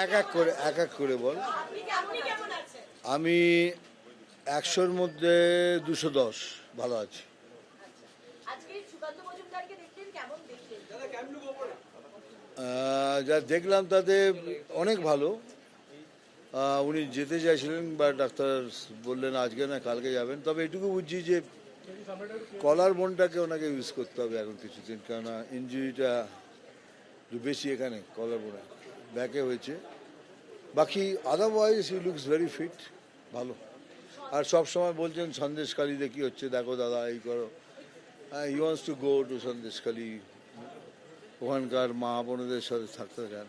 এক এক করে, এক এক করে বল। আমি একশোর মধ্যে দুশো দশ, ভালো আছি। যা দেখলাম তাতে অনেক ভালো। উনি যেতে চাইছিলেন বা ডাক্তার বললেন আজকে না কালকে যাবেন। তবে এটুকু বুঝছি যে কলার বোনটাকে ওনাকে ইউজ করতে হবে এখন কিছুদিন। কেননা ইঞ্জুরিটা বেশি এখানে, কলার বোনে। ব্যাকে হয়েছে বাকি otherwise he looks very fit ভালো আর সব সময় বলছেন সন্দেশকালীতে কি হচ্ছে দেখো দাদা এই করো he wants to go to Sandeshkhali ওখানকার মা বোনদের সাথে থাকতে চান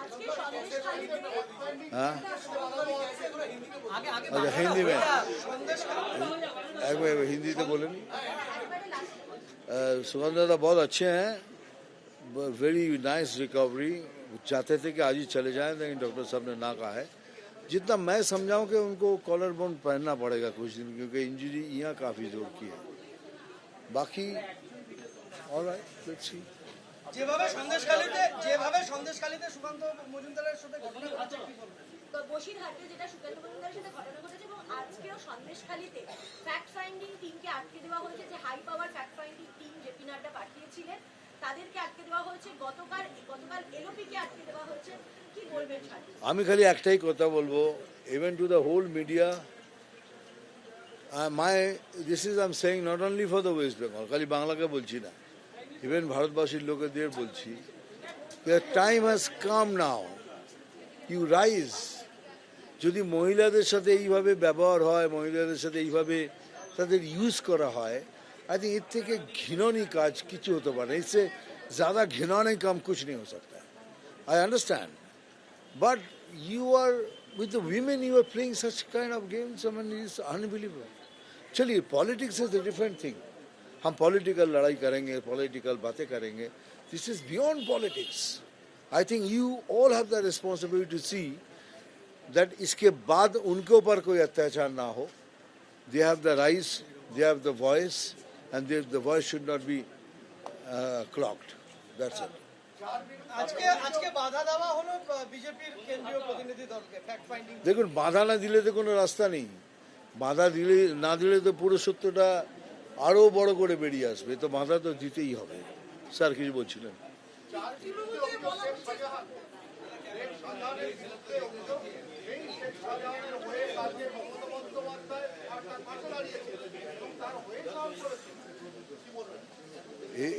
আজকে সন্দেশখালীতে हाँ अच्छा हिंदी में एक बार हिंदी तो बोले नहीं सुगंध दादा बहुत अच्छे हैं वेरी नाइस रिकवरी चाहते थे कि आज ही चले जाएं लेकिन डॉक्टर साहब ने ना कहा है जितना मैं समझाऊं कि उनको कॉलर बोन पहनना पड़ेगा कुछ दिन क्योंकि इंजरी यहाँ काफ़ी जोर की है बाकी और लेट्स सी যেভাবে সন্দেশখালীতে যেভাবে সন্দেশখালীতে সুকান্ত মজুমদারের সাথে ঘটনা ঘটছে কি বলবেন? বসিরহাটে যেটা সুকান্ত মজুমদারের সাথে ঘটনা ঘটেছে এবং আজকেও সন্দেশখালীতে ফ্যাক্ট ফাইন্ডিং টিমকে আটকে দেওয়া হয়েছে যে হাই পাওয়ার আমি খালি একটাই কথা বলব even to the whole media my this is I am saying not only for the West Bengal খালি বাংলাকে বলছি না ইভেন ভারতবাসীর লোকেদের বলছি time has come now you rise যদি মহিলাদের সাথে এইভাবে ব্যবহার হয়, মহিলাদের সাথে এইভাবে তাদের ইউজ করা হয় আই থিঙ্ক এর থেকে ঘৃণনী কাজ কিছু হতে পারে এসে ज़्यादा घिनौने काम कुछ नहीं हो सकता। है I understand but you are with are playing such kind of games. I mean, it's unbelievable. चलिए politics is a different thing हम पॉलिटिकल लड़ाई करेंगे पॉलिटिकल बातें करेंगे। This is beyond politics I think you all have the responsibility to see that इसके बाद उनके ऊपर कोई अत्याचार ना हो। They have the rights they have the voice and the voice should not be clocked that's it দেখুন বাধা না দিলে তো কোনো রাস্তা নেই। বাধা দিলে না দিলে তো পুরো সত্যটা আরও বড় করে বেরিয়ে আসবে। তো বাধা তো দিতেই হবে। স্যার কিছু বলছিলেন?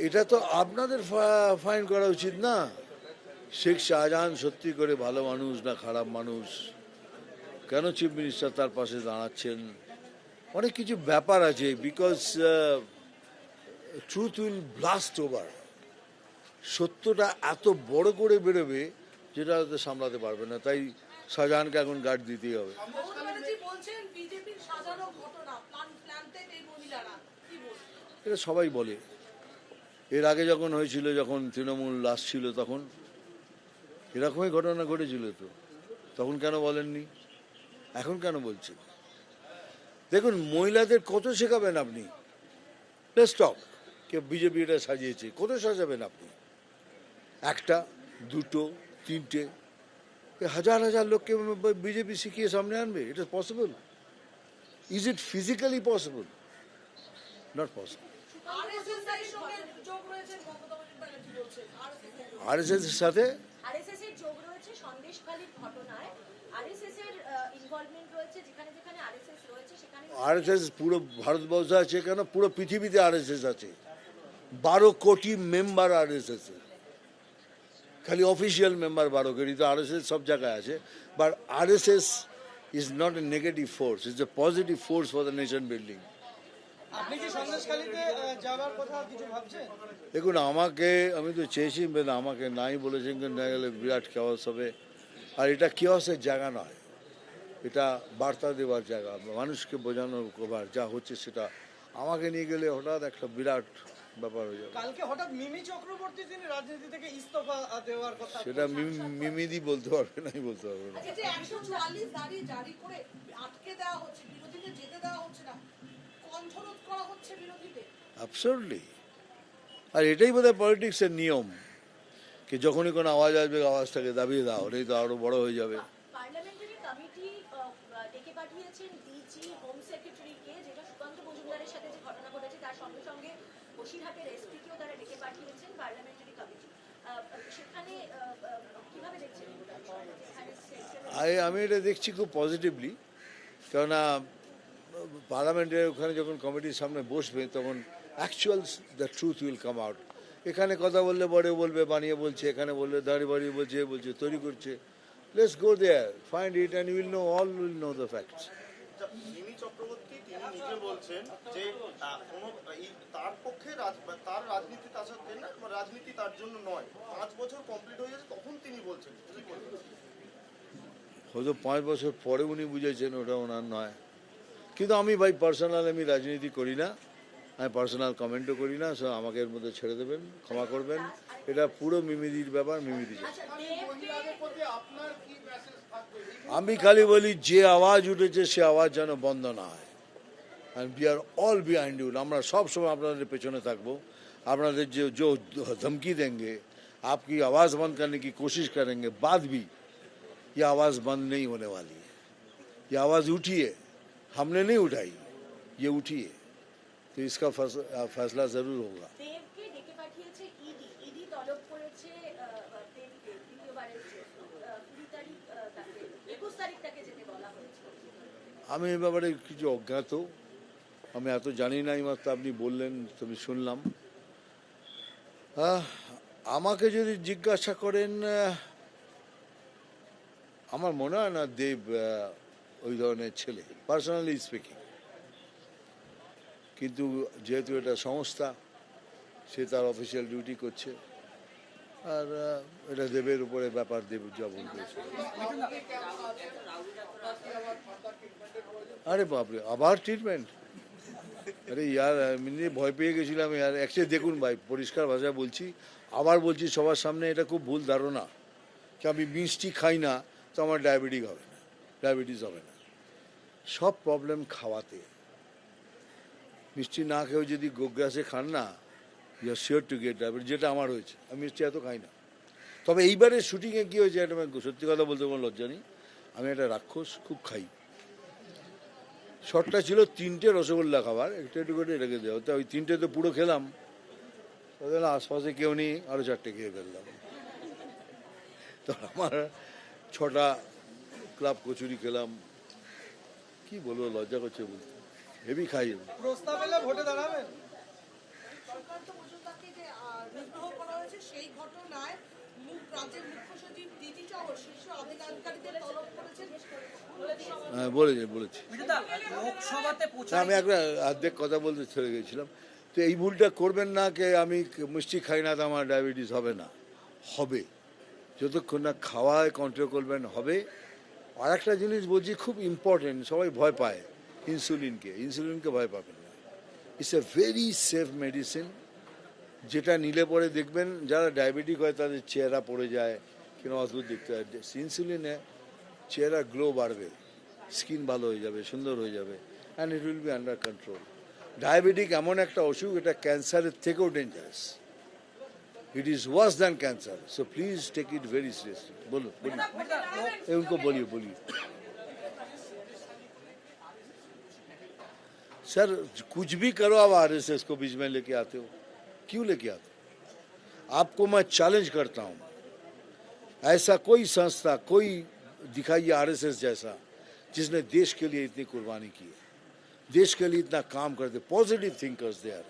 এটা তো আপনাদের ফাইন করা উচিত না? শেখ শাহজাহান সত্যি করে ভালো মানুষ না খারাপ মানুষ? কেন চিফ মিনিস্টার তার পাশে দাঁড়াচ্ছেন? অনেক কিছু ব্যাপার আছে because truth will blast over সত্যটা এত বড় করে বেরোবে যেটা হয়তো সামলাতে পারবে না। তাই শাহজাহানকে এখন গার্ড দিতেই হবে। এটা সবাই বলে। এর আগে যখন হয়েছিল, যখন তৃণমূল আসছিল তখন, এরকমই ঘটনা ঘটেছিল তো। তখন কেন বলেননি? এখন কেন বলছেন? দেখুন, মহিলাদের কত শেখাবেন আপনি? স্টক কে বিজেপি এটা সাজিয়েছে, কত সাজাবেন আপনি? একটা, দুটো, তিনটে। হাজার হাজার লোককে বিজেপি শিখিয়ে সামনে আনবে, এটা possible is it physically possible not possible RSS এর আরএসএস সাথে আরএসএস এর যোগ রয়েছে সন্দেশখালীর ঘটনায় আরএসএস এর ইনভলভমেন্ট রয়েছে যেখানে যেখানে আরএসএস রয়েছে সেখানে আর পুরো ভারতবর্ষে আছে কেন পুরো পৃথিবীতে আর এস আছে বারো কোটি মেম্বার আর এস এস খালি অফিসিয়াল মেম্বার বারো কোটি তো আর এস এস সব জায়গায় আছে but R S S is not a negative force is a positive force for the nation building দেখুন আমাকে আমি তো চেয়েছি বেদ আমাকে নাই বলেছেন কিন্তু না গেলে বিরাট কেওয়াস হবে। আর এটা কেওয়াসের জায়গা নয়। এটা বার্তা দেওয়ার জায়গা। মানুষকে বোঝানোর কভার যা হচ্ছে সেটা আমাকে নিয়ে গেলে হঠাৎ একটা বিরাট ব্যাপার হয়ে যাবে। কালকে হঠাৎ মিমি চক্রবর্তী তিনি রাজনীতি থেকে ইস্তফা দেওয়ার কথা সেটা মিম- মিমিদি বলতে পারবে নাই বলতে পারবে না। এই যে দাঁড়িয়ে জারি করে আটকে দেওয়া হচ্ছে বিরোধীদের যেতে দেওয়া হচ্ছে না আর এটাই বোধহয় পলিটিক্সের নিয়ম কি যখনই কোনো আওয়াজ আসবে আওয়াজটাকে দাবিয়ে দাও নেই তো আরও বড় হয়ে যাবে। আমি আমি এটা দেখছি খুব পজিটিভলি কেননা পার্লামেন্টের ওখানে যখন কমিটির সামনে বসবে তখন actual the truth will come out এখানে কথা বললে বড়ে বলবে বানিয়ে বলছে এখানে বললে দাঁড়িয়ে বাড়িয়ে বলছে বলছে তৈরি করছে। Let's go there find it and will know all will know the facts Mimi Chakraborty তিনি নিজে বলছেন যে কোনো তার পক্ষে তার রাজনীতি তার না রাজনীতি তার জন্য নয়। পাঁচ বছর কমপ্লিট হয়ে গেছে তখন তিনি বলছেন? হয়তো পাঁচ বছর পরে উনি বুঝেছেন ওটা ওনার নয়। কিন্তু আমি ভাই পার্সোনাল আমি রাজনীতি করি না আমি পার্সোনাল কমেন্টও করি না সো আমাকে এর মধ্যে ছেড়ে দেবেন ক্ষমা করবেন এটা পুরো মিমিদির ব্যাপার মিমিদি জানে। আচ্ছা দেবকে আমি খালি বলি যে আওয়াজ উঠেছে সে আওয়াজ যেন বন্ধ না হয় and we are all behind you আমরা সব সময় আপনাদের পেছনে থাকবো আপনাদের जो जो धमकी देंगे आपकी आवाज़ बंद करने की कोशिश करेंगे बाद भी ये आवाज़ बंद नहीं होने वाली है ये आवाज़ उठी है हमने नहीं उठाई ये उठी है तो इसका फैस- फैसला ज़रूर होगा দেবকে ডেকে পাঠিয়েছে ইডি ইডি তলব করেছে আহ, দেবকে দ্বিতীয়বারের জন্য আহ, কুড়ি তারিখ আহ, তাকে একুশ তারিখ তাকে যেতে বলা হয়েছে আমি এ ব্যাপারে কিছু অজ্ঞাত আমি এত জানি না এইমাত্র আপনি বললেন তুমি শুনলাম আহ, আমাকে যদি জিজ্ঞাসা করেন আহ, আমার মনে হয় না দেব আহ, ওই ধরনের ছেলে পার্সোনালি স্পিকিং কিন্তু যেহেতু এটা সংস্থা, সে তার অফিসিয়াল ডিউটি করছে। আর এটা দেবের উপরে ব্যাপার দেব যা বলবে। আরে বাপরে, আবার ট্রিটমেন্ট আরে ইয়ার, আমি নিয়ে ভয় পেয়ে গেছিলাম ইয়ার। অ্যাকচুয়ালি দেখুন ভাই, পরিষ্কার ভাষায় বলছি। আবার বলছি, সবার সামনে এটা খুব ভুল ধারণা। যে আমি মিষ্টি খাই না, তো আমার ডায়াবেটিক হবে না। ডায়াবেটিস হবে না। সব প্রবলেম খাওয়াতে। মিষ্টি না খেয়েও যদি গোগ্রাসে খান না you are sure to get diabetes যেটা আমার হয়েছে। আমি মিষ্টি এত খাই না। তবে এইবারের শুটিংয়ে কী হয়েছে এটা আমি সত্যি কথা বলতে কোনো লজ্জা নেই। আমি একটা রাক্ষস, খুব খাই। শটটা ছিল তিনটে রসগোল্লা খাবার, একটু একটু করে রেখে দেওয়া তো ওই তিনটে তো পুরো খেলাম। ওদের আশপাশে কেউ নেই আরও চারটে খেয়ে ফেললাম। তো আমার ছটা ক্লাব কচুরি খেলাম। কি বলব লজ্জা করছে বলতে। হেভি খাই আমি। প্রস্তাব এলে ভোটে দাঁড়াবেন। সেই ঘটনায় হ্যাঁ বলেছি আমি একটা অর্ধেক কথা বলতে চলে গেছিলাম। তো এই ভুলটা করবেন না কে আমি মিষ্টি খাই না তো আমার ডায়াবেটিস হবে না। হবে। যতক্ষণ না খাওয়ায় কন্ট্রোল করবেন হবে। আর একটা জিনিস বলছি, খুব ইম্পর্টেন্ট সবাই ভয় পায় ইনসুলিনকে ইনসুলিনকে ভয় পাবেন না। It's a very safe medicine যেটা নিলে পরে দেখবেন যারা ডায়াবেটিক হয়, তাদের চেহারা পড়ে যায়, কিংবা অদ্ভুত দেখতে হয়। ইনসুলিনে চেহারা গ্লো বাড়বে স্কিন ভালো হয়ে যাবে, সুন্দর হয়ে যাবে and it will be under control diabetic এমন একটা অসুখ, এটা ক্যান্সারের থেকেও dangerous it is worse than cancer so please take it very seriously बोलो बोलिए उनको बोलिए बोलिए सर कुछ भी करो आप आर एस एस को बीच में लेके आते हो। क्यों लेके आते हो? आपको मैं चैलेंज करता हूँ। ऐसा कोई संस्था कोई दिखाइए आर एस एस जैसा जिसने देश के लिए इतनी कुर्बानी की है। देश के लिए इतना काम करते पॉजिटिव थिंकर्स दे आर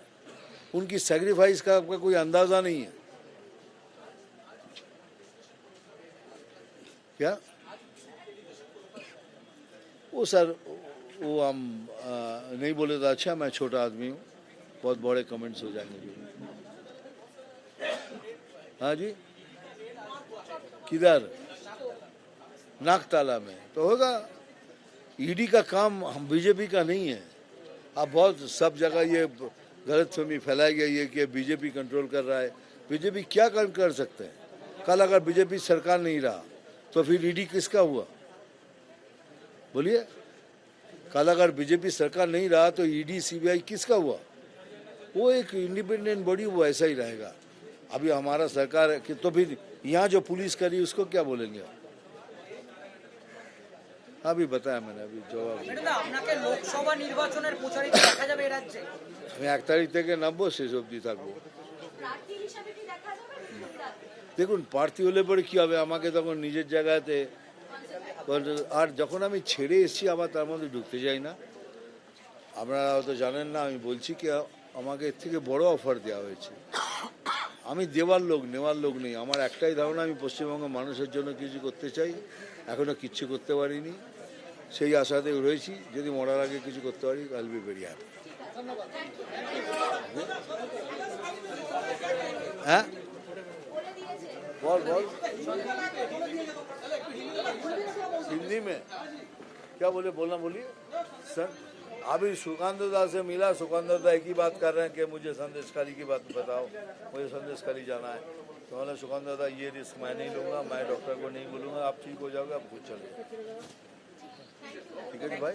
उनकी सेक्रीफाइस का आपका कोई अंदाज़ा नहीं है। क्या? वो सर, वो हम नहीं बोले तो अच्छा मैं छोटा आदमी हूँ। बहुत बड़े कमेंट्स हो जाएँगे जी। हाँ जी? किधर? नागताला में। तो होगा ईडी का काम हम बीजेपी का नहीं है। अब बहुत, सब जगह ये गलत फहमी फैलाई गई है कि बीजेपी कंट्रोल कर रहा है। बीजेपी क्या कर सकते हैं? कल अगर बीजेपी सरकार नहीं रहा तो फिर ईडी किसका हुआ बोलिए कल अगर बीजेपी सरकार नहीं रहा तो ईडी सीबीआई किसका हुआ वो एक इंडिपेंडेंट बॉडी वो ऐसा ही रहेगा अभी हमारा सरकार है कि तो फिर यहाँ जो पुलिस करी उसको क्या बोलेंगे अभी बताया मैंने अभी जवाब दिया। ম্যাডাম আপনাকে লোকসভা নির্বাচনের প্রচারিত দেখা যাবে এ রাজ্যে আমি এক তারিখ থেকে নামবো শেষ অবধি থাকবো দেখুন, প্রার্থী হলে পরে কি হবে? আমাকে তখন নিজের জায়গাতে আর যখন আমি ছেড়ে এসেছি, আবার তার মধ্যে ঢুকতে যাই না। আপনারা হয়তো জানেন না, আমি বলছি কি, আমাকে এর থেকে বড় অফার দেওয়া হয়েছে। আমি দেওয়ার লোক, নেওয়ার লোক নেই। আমার একটাই ধারণা, আমি পশ্চিমবঙ্গের মানুষের জন্য কিছু করতে চাই। এখনও কিচ্ছু করতে পারিনি। সেই আশাতে রয়েছি। যদি মরার আগে কিছু করতে পারি আইল বি হ্যাপি হ্যাঁ? बोल बोल। हिंदी में। क्या बोले, बोलना बोलिए। सर, अभी सुकांत दा से मिला, सुकांत दा एक ही बात कर रहे हैं कि मुझे संदेश खाली की बात बताओ, मुझे संदेश खाली जाना है। तो मैंने सुकांत दा, ये रिस्क मैं नहीं लूँगा, मैं डॉक्टर को नहीं बोलूँगा, आप ठीक हो जाओगे, आप खुद चले ठीक है भाई?